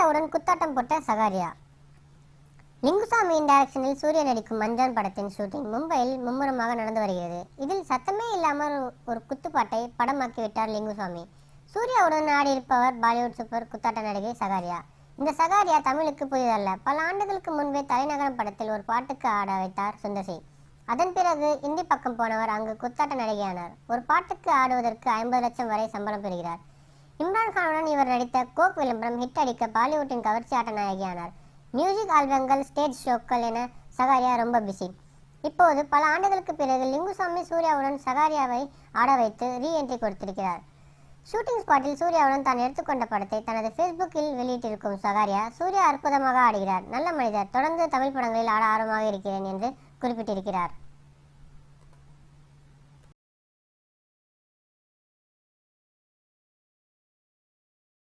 சூர்யாவுடன் குத்தாட்டம் போட்ட சகாரியா. லிங்குசாமியின் டைரக்ஷனில் சூர்யா நடிக்கும் மஞ்சான் படத்தின் ஷூட்டிங் மும்பையில் மும்முரமாக நடந்து வருகிறது. இதில் சத்தமே இல்லாமல் ஒரு குத்துப்பாட்டை படமாக்கிவிட்டார் லிங்குசாமி. சூர்யாவுடன் ஆடியிருப்பவர் பாலிவுட் சூப்பர் குத்தாட்ட நடிகை சகாரியா. இந்த சகாரியா தமிழுக்கு புதிதல்ல. பல ஆண்டுகளுக்கு முன்பே தலைநகரம் படத்தில் ஒரு பாட்டுக்கு ஆட வைத்தார் சுந்தசி அதன் பிறகு இந்தி பக்கம் போனவர் அங்கு குத்தாட்ட நடிகையானார். ஒரு பாட்டுக்கு ஆடுவதற்கு ஐம்பது லட்சம் வரை சம்பளம் பெறுகிறார். இம்ரான் கானுடன் இவர் நடித்த கோக் விளம்பரம் ஹிட் அடிக்க பாலிவுட்டின் கவர்ச்சி ஆட்ட நாயகியானார் மியூசிக் ஆல்பங்கள் ஸ்டேஜ் ஷோக்கள் என சகாரியா ரொம்ப பிஸி இப்போது பல ஆண்டுகளுக்கு பிறகு லிங்குசாமி சூர்யாவுடன் சகாரியாவை ஆட வைத்து ரீ என்ட்ரி கொடுத்திருக்கிறார் ஷூட்டிங் ஸ்பாட்டில் சூர்யாவுடன் தான் எடுத்துக்கொண்ட படத்தை தனது ஃபேஸ்புக்கில் வெளியிட்டிருக்கும் சகாரியா சூர்யா அற்புதமாக ஆடுகிறார். நல்ல மனிதர். தொடர்ந்து தமிழ் படங்களில் ஆட ஆர்வமாக இருக்கிறேன் என்று குறிப்பிட்டிருக்கிறார்.